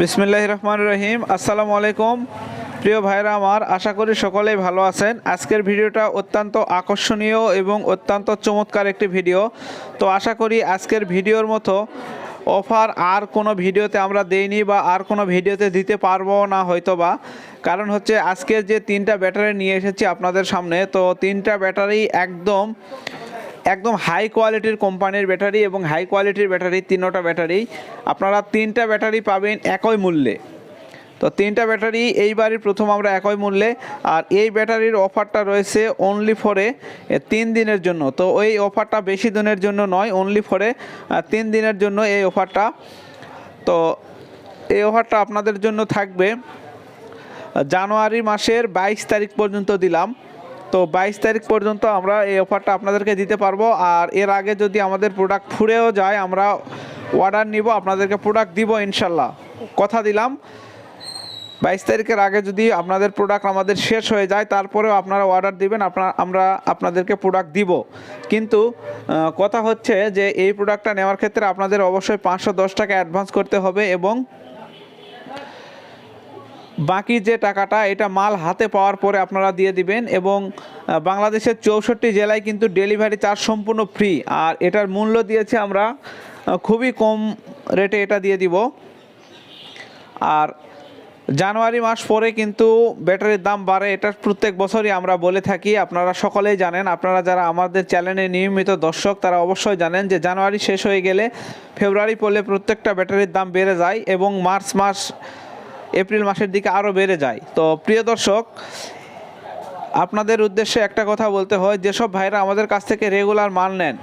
বিসমিল্লাহ রহমান রহিম। আসসালামু আলাইকুম। প্রিয় ভাইরা আমার, আশা করি সকলেই ভালো আছেন। আজকের ভিডিওটা অত্যন্ত আকর্ষণীয় এবং অত্যন্ত চমৎকার একটি ভিডিও। তো আশা করি আজকের ভিডিওর মতো অফার আর কোনো ভিডিওতে আমরা দেইনি বা আর কোনো ভিডিওতে দিতে পারব না হয়তো বা কারণ হচ্ছে আজকে যে তিনটা ব্যাটারি নিয়ে এসেছি আপনাদের সামনে, তো তিনটা ব্যাটারি একদম একদম হাই কোয়ালিটির কোম্পানির ব্যাটারি এবং হাই কোয়ালিটির ব্যাটারি তিনোটা ব্যাটারি আপনারা তিনটা ব্যাটারি পাবেন একই মূল্যে। তো তিনটা ব্যাটারি এইবারই প্রথম আমরা একই মূল্যে। আর এই ব্যাটারির অফারটা রয়েছে অনলি ফরে তিন দিনের জন্য। তো ওই অফারটা বেশি দিনের জন্য নয় অনলি ফরে তিন দিনের জন্য এই অফারটা তো এই অফারটা আপনাদের জন্য থাকবে। জানুয়ারি মাসের বাইশ তারিখ পর্যন্ত দিলাম। তো বাইশ তারিখ পর্যন্ত আমরা এই অফারটা আপনাদেরকে দিতে পারব। আর এর আগে যদি আমাদের প্রোডাক্ট ফুরেও যায়, আমরা অর্ডার নিব, আপনাদেরকে প্রোডাক্ট দিব ইনশাল্লাহ। কথা দিলাম। বাইশ তারিখের আগে যদি আপনাদের প্রোডাক্ট আমাদের শেষ হয়ে যায়, তারপরেও আপনারা অর্ডার দিবেন, আপনার, আমরা আপনাদেরকে প্রোডাক্ট দিব। কিন্তু কথা হচ্ছে যে এই প্রোডাক্টটা নেওয়ার ক্ষেত্রে আপনাদের অবশ্যই পাঁচশো দশ টাকা অ্যাডভান্স করতে হবে এবং বাকি যে টাকাটা, এটা মাল হাতে পাওয়ার পরে আপনারা দিয়ে দিবেন এবং বাংলাদেশের চৌষট্টি জেলায় কিন্তু ডেলিভারি চার্জ সম্পূর্ণ ফ্রি। আর এটার মূল্য দিয়েছে আমরা খুবই কম রেটে এটা দিয়ে দিব। আর জানুয়ারি মাস পরে কিন্তু ব্যাটারির দাম বাড়ে, এটা প্রত্যেক বছরই আমরা বলে থাকি। আপনারা সকলেই জানেন, আপনারা যারা আমাদের চ্যানেলে নিয়মিত দর্শক, তারা অবশ্যই জানেন যে জানুয়ারি শেষ হয়ে গেলে ফেব্রুয়ারি পড়লে প্রত্যেকটা ব্যাটারির দাম বেড়ে যায় এবং মার্চ মাস এপ্রিল মাসের দিকে আরও বেড়ে যায়। তো প্রিয় দর্শক, আপনাদের উদ্দেশ্যে একটা কথা বলতে হয়, যেসব ভাইরা আমাদের কাছ থেকে রেগুলার মাল নেন,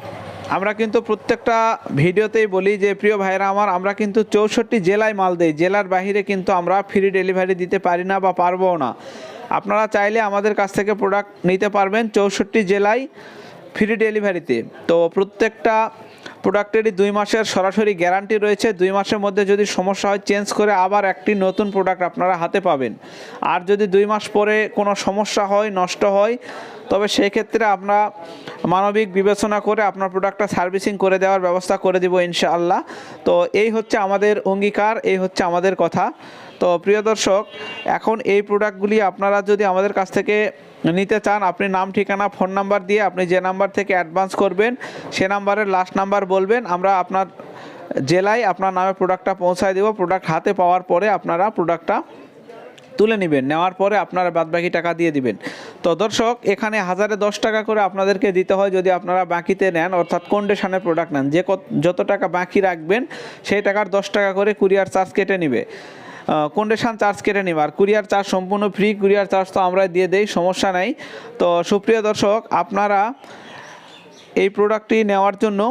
আমরা কিন্তু প্রত্যেকটা ভিডিওতেই বলি যে, প্রিয় ভাইরা আমার, আমরা কিন্তু চৌষট্টি জেলায় মাল দেই, জেলার বাইরে কিন্তু আমরা ফ্রি ডেলিভারি দিতে পারি না বা পারব না। আপনারা চাইলে আমাদের কাছ থেকে প্রোডাক্ট নিতে পারবেন চৌষট্টি জেলায় ফ্রি ডেলিভারিতে তো প্রত্যেকটা প্রোডাক্টেরই দুই মাসের সরাসরি গ্যারান্টি রয়েছে। দুই মাসের মধ্যে যদি সমস্যা হয়, চেঞ্জ করে আবার একটি নতুন প্রোডাক্ট আপনারা হাতে পাবেন। আর যদি দুই মাস পরে কোনো সমস্যা হয়, নষ্ট হয়, তবে সেক্ষেত্রে আমরা মানবিক বিবেচনা করে আপনার প্রোডাক্টটা সার্ভিসিং করে দেওয়ার ব্যবস্থা করে দিব ইনশাআল্লাহ। তো এই হচ্ছে আমাদের অঙ্গীকার, এই হচ্ছে আমাদের কথা। তো প্রিয় দর্শক, এখন এই প্রোডাক্টগুলি আপনারা যদি আমাদের কাছ থেকে নিতে চান, আপনি নাম, ঠিকানা ফোন নাম্বার দিয়ে আপনি যে নাম্বার থেকে অ্যাডভান্স করবেন, সে নাম্বারের লাস্ট নাম্বার বলবেন, আমরা আপনার জেলায় আপনার নামে প্রোডাক্টটা পৌঁছায় দেবো। প্রোডাক্ট হাতে পাওয়ার পরে আপনারা প্রোডাক্টটা তুলে নেবেন। নেওয়ার পরে আপনারা বাদবাকি টাকা দিয়ে দিবেন। তো দর্শক, এখানে হাজারে দশ টাকা করে আপনাদেরকে দিতে হয় যদি আপনারা বাকিতে নেন, অর্থাৎ কন্ডিশনের প্রোডাক্ট নেন। যে যত টাকা বাকি রাখবেন, সেই টাকার দশ টাকা করে কুরিয়ার চার্জ কেটে নেবে। কন্ডিশন চার্জ কেটে নেবে। আর কুরিয়ার চার্জ সম্পূর্ণ ফ্রি কুরিয়ার চার্জ তো আমরা দিয়ে দেই, সমস্যা নাই। তো সুপ্রিয় দর্শক, আপনারা এই প্রোডাক্টটি নেওয়ার জন্য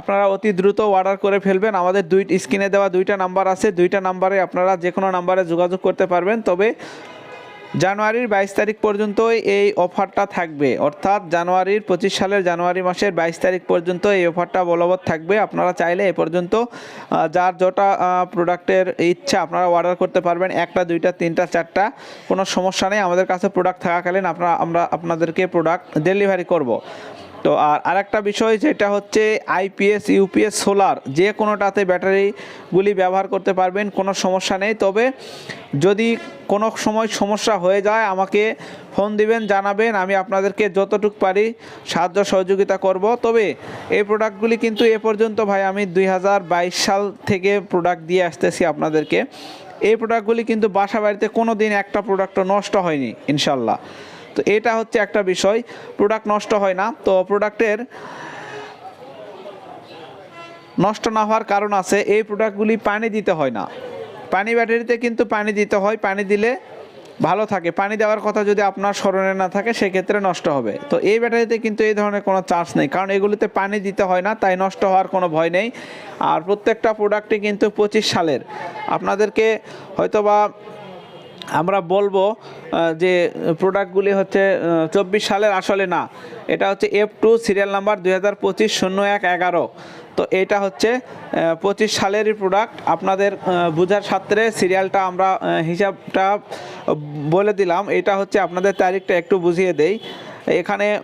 আপনারা অতি দ্রুত অর্ডার করে ফেলবেন। আমাদের দুই স্ক্রিনে দেওয়া দুইটা নাম্বার আছে। দুইটা নাম্বারে আপনারা যে কোনো নাম্বারে যোগাযোগ করতে পারবেন। তবে জানুয়ারির বাইশ তারিখ পর্যন্তই এই অফারটা থাকবে। অর্থাৎ জানুয়ারির পঁচিশ সালের জানুয়ারি মাসের বাইশ তারিখ পর্যন্ত এই অফারটা বলবৎ থাকবে। আপনারা চাইলে এ পর্যন্ত যার যটা প্রোডাক্টের ইচ্ছা আপনারা অর্ডার করতে পারবেন। একটা, দুইটা, তিনটা, চারটা। কোনো সমস্যা নেই। আমাদের কাছে প্রোডাক্ট থাকাকালীন আপনারা, আমরা আপনাদেরকে প্রোডাক্ট ডেলিভারি করব। তো আর আরেকটা বিষয় যেটা হচ্ছে আইপিএস ইউপিএস সোলার, যে কোনোটাতে ব্যাটারিগুলি ব্যবহার করতে পারবেন, কোনো সমস্যা নেই। তবে যদি কোনো সময় সমস্যা হয়ে যায়, আমাকে ফোন দিবেন, জানাবেন, আমি আপনাদেরকে যতটুকু পারি সাহায্য সহযোগিতা করব। তবে এই প্রোডাক্টগুলি কিন্তু এ পর্যন্ত ভাই আমি দুই হাজার বাইশ সাল থেকে প্রোডাক্ট দিয়ে আসতেছি আপনাদেরকে। এই প্রোডাক্টগুলি কিন্তু বাসা বাড়িতে কোনো দিন একটা প্রোডাক্টও নষ্ট হয়নি, ইনশাল্লাহ। তো এটা হচ্ছে একটা বিষয় প্রোডাক্ট নষ্ট হয় না। তো প্রোডাক্টের নষ্ট না হওয়ার কারণ আছে, এই প্রোডাক্টগুলি পানি দিতে হয় না। পানি ব্যাটারিতে কিন্তু পানি দিতে হয়, পানি দিলে ভালো থাকে। পানি দেওয়ার কথা যদি আপনার স্মরণে না থাকে, সেক্ষেত্রে নষ্ট হবে। তো এই ব্যাটারিতে কিন্তু এই ধরনের কোনো চার্জ নেই, কারণ এগুলিতে পানি দিতে হয় না, তাই নষ্ট হওয়ার কোনো ভয় নেই। আর প্রত্যেকটা প্রোডাক্টই কিন্তু পঁচিশ সালের। আপনাদেরকে হয়তোবা আমরা বলব যে প্রোডাক্টগুলি হচ্ছে চব্বিশ সালের আসলে না। এটা হচ্ছে এফ টু সিরিয়াল নাম্বার দুই হাজার পঁচিশ শূন্য এক এগারো। তো এটা হচ্ছে পঁচিশ সালেরই প্রোডাক্ট আপনাদের বোঝার সাথে সিরিয়ালটা আমরা হিসাবটা বলে দিলাম। এটা হচ্ছে আপনাদের তারিখটা একটু বুঝিয়ে দেই। এখানে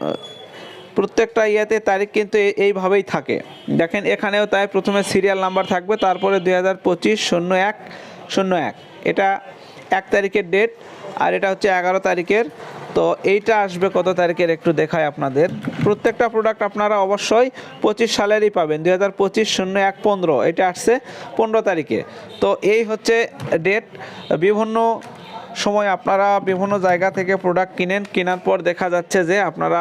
প্রত্যেকটা ইয়েতে তারিখ কিন্তু এই- এইভাবেই থাকে। দেখেন, এখানেও তাই প্রথমে সিরিয়াল নাম্বার থাকবে, তারপরে দুই হাজার পঁচিশ শূন্য এক শূন্য এক। এটা এক তারিখের ডেট আর এটা হচ্ছে এগারো তারিখের। তো এইটা আসবে কত তারিখের একটু দেখায় আপনাদের। প্রত্যেকটা প্রোডাক্ট আপনারা অবশ্যই পঁচিশ সালেরই পাবেন, দুই হাজার পঁচিশ শূন্য এক পনেরো, এটা আসছে পনেরো তারিখে। তো এই হচ্ছে ডেট বিভিন্ন সময় আপনারা বিভিন্ন জায়গা থেকে প্রোডাক্ট কিনেন, কেনার পর দেখা যাচ্ছে যে আপনারা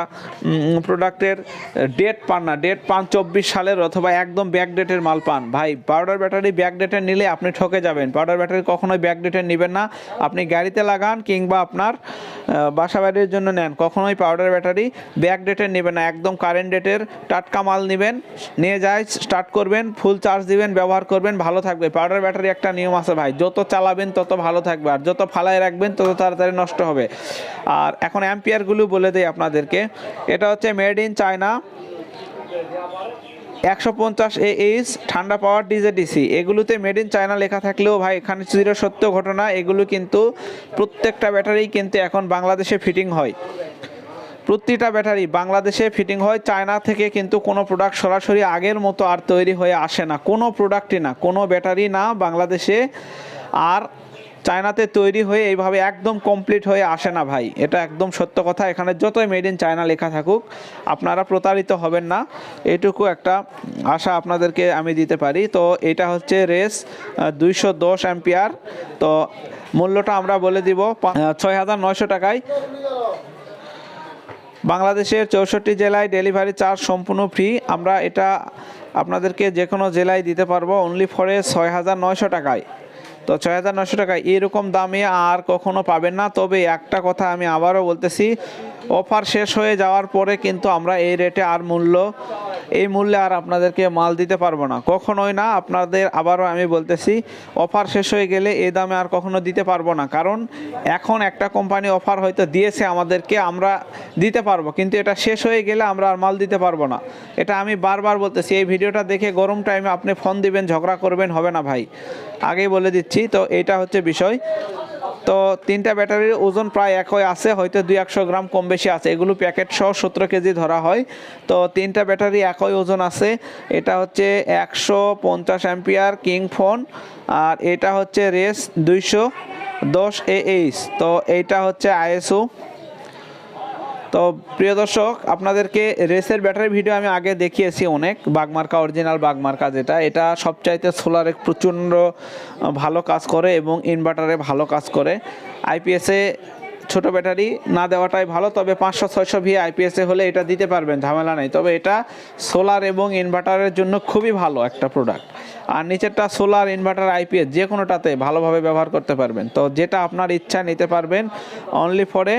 প্রোডাক্টের ডেট পান না ডেট পান চব্বিশ সালের অথবা একদম ব্যাক ডেটের মাল পান। ভাই পাউডার ব্যাটারি ব্যাক ডেটের নিলে আপনি ঠকে যাবেন। পাউডার ব্যাটারি কখনোই ব্যাক ডেটের নেবেন না। আপনি গাড়িতে লাগান কিংবা আপনার বাসা বাড়ির জন্য নেন, কখনোই পাউডার ব্যাটারি ব্যাক ডেটের নেবেন না। একদম কারেন্ট ডেটের টাটকা মাল নেবেন, নিয়ে যায় স্টার্ট করবেন ফুল চার্জ দিবেন, ব্যবহার করবেন, ভালো থাকবে। পাউডার ব্যাটারি একটা নিয়ম আছে ভাই, যত চালাবেন তত ভালো থাকবে। আর যত ফালায় রাখবেন, তত তাড়াতাড়ি নষ্ট হবে। আর এখন অ্যাম্পিয়ারগুলো বলে দেয় আপনাদেরকে। এটা হচ্ছে মেড ইন চায়না, একশো পঞ্চাশ এইচ ঠান্ডা পাওয়ার ডিজেডিসি এগুলোতে মেড ইন চায়না লেখা থাকলেও ভাই, এখানে চির সত্য ঘটনা, এগুলো কিন্তু প্রত্যেকটা ব্যাটারি কিন্তু এখন বাংলাদেশে ফিটিং হয়। প্রতিটা ব্যাটারি বাংলাদেশে ফিটিং হয়, চায়না থেকে কিন্তু কোনো প্রোডাক্ট সরাসরি আগের মতো আর তৈরি হয়ে আসে না। কোনো প্রোডাক্টই না, কোনো ব্যাটারি না বাংলাদেশে। আর চায়নাতে তৈরি হয়ে এইভাবে একদম কমপ্লিট হয়ে আসে না ভাই। এটা একদম সত্য কথা। এখানে যতই মেড ইন চায়না লেখা থাকুক, আপনারা প্রতারিত হবেন না। এটুকু একটা আশা আপনাদেরকে আমি দিতে পারি। তো এটা হচ্ছে রেস দুইশো দশ অ্যাম্পিয়ার। তো মূল্যটা আমরা বলে দিব ছয় হাজার নয়শো টাকায়। বাংলাদেশের চৌষট্টি জেলায় ডেলিভারি চার্জ সম্পূর্ণ ফ্রি আমরা এটা আপনাদেরকে যে কোনো জেলায় দিতে পারব। অনলি ফরে ছয় হাজার নয়শো টাকায়। তো ছয় হাজার নশো টাকা এরকম দামে আর কখনো পাবেন না। তবে একটা কথা আমি আবারও বলতেছি অফার শেষ হয়ে যাওয়ার পরে কিন্তু আমরা এই রেটে আর মূল্য, এই মূল্যে আর আপনাদেরকে মাল দিতে পারব না। কখনোই না, আপনাদের আবারও আমি বলতেছি, অফার শেষ হয়ে গেলে এই দামে আর কখনো দিতে পারব না। কারণ এখন একটা কোম্পানি অফার হয়তো দিয়েছে আমাদেরকে, আমরা দিতে পারব। কিন্তু এটা শেষ হয়ে গেলে আমরা আর মাল দিতে পারব না। এটা আমি বারবার বলতেছি, এই ভিডিওটা দেখে গরম টাইমে আপনি ফোন দিবেন, ঝগড়া করবেন, হবে না ভাই। আগেই বলে দিচ্ছি, তো এটা হচ্ছে বিষয়। তো তিনটা ব্যাটারির ওজন প্রায় একই আছে, হয়তো দুই একশো গ্রাম কম বেশি আছে। এগুলো প্যাকেট সহ সতেরো কেজি ধরা হয়। তো তিনটা ব্যাটারি একই ওজন আছে। এটা হচ্ছে একশো পঞ্চাশ অ্যাম্পিয়ার কিং ফোন, আর এটা হচ্ছে রেস দুইশো দশ এইচ তো এইটা হচ্ছে আইএসও। তো প্রিয় দর্শক, আপনাদেরকে রেসের ব্যাটারি ভিডিও আমি আগে দেখিয়েছি অনেক, বাগমার্কা অরিজিনাল বাগমার্কা যেটা। এটা সবচাইতে সোলারে প্রচণ্ড ভালো কাজ করে এবং ইনভার্টারে ভালো কাজ করে। আইপিএসে ছোট ব্যাটারি না দেওয়াটাই ভালো, তবে পাঁচশো, ছয়শো ভি আইপিএসে হলে এটা দিতে পারবেন, ঝামেলা নেই। তবে এটা সোলার এবং ইনভার্টারের জন্য খুবই ভালো একটা প্রোডাক্ট আর নিচেরটা সোলার ইনভার্টার আইপিএস যে কোনোটাতে ভালোভাবে ব্যবহার করতে পারবেন। তো যেটা আপনার ইচ্ছা নিতে পারবেন অনলি ফরে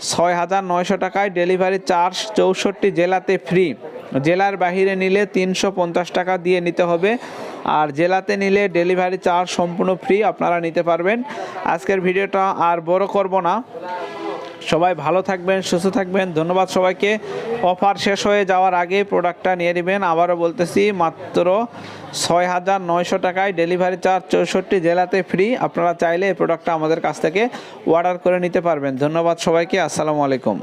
ছয় হাজার নয়শো টাকায় ডেলিভারি চার্জ চৌষট্টি জেলাতে ফ্রি। জেলার বাহিরে নিলে তিনশো পঞ্চাশ টাকা দিয়ে নিতে হবে। আর জেলাতে নিলে ডেলিভারি চার্জ সম্পূর্ণ ফ্রি, আপনারা নিতে পারবেন। আজকের ভিডিওটা আর বড় করব না। সবাই ভালো থাকবেন, সুস্থ থাকবেন। ধন্যবাদ সবাইকে। অফার শেষ হয়ে যাওয়ার আগে প্রোডাক্টটা নিয়ে নেবেন। আবারও বলতেছি, মাত্র ছয় হাজার নয়শো টাকায় ডেলিভারি চার্জ চৌষট্টি জেলাতে ফ্রি। আপনারা চাইলে এই প্রোডাক্টটা আমাদের কাছ থেকে অর্ডার করে নিতে পারবেন। ধন্যবাদ সবাইকে। আসসালামু আলাইকুম।